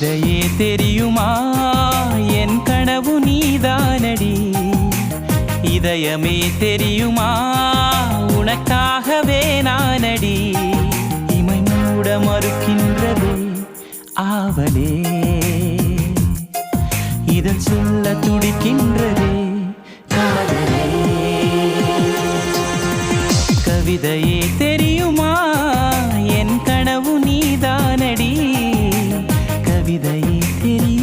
இதையே தெரியுமா? என் கனவு நீதானடி. இதயமே தெரியுமா? உனக்காகவே நானடி. இமை மூட மறுக்கின்றது ஆவலே. இதழ் சொல்ல துடிக்கின்றதே காதலே. கவிதையே தெரியுமா இதை திரி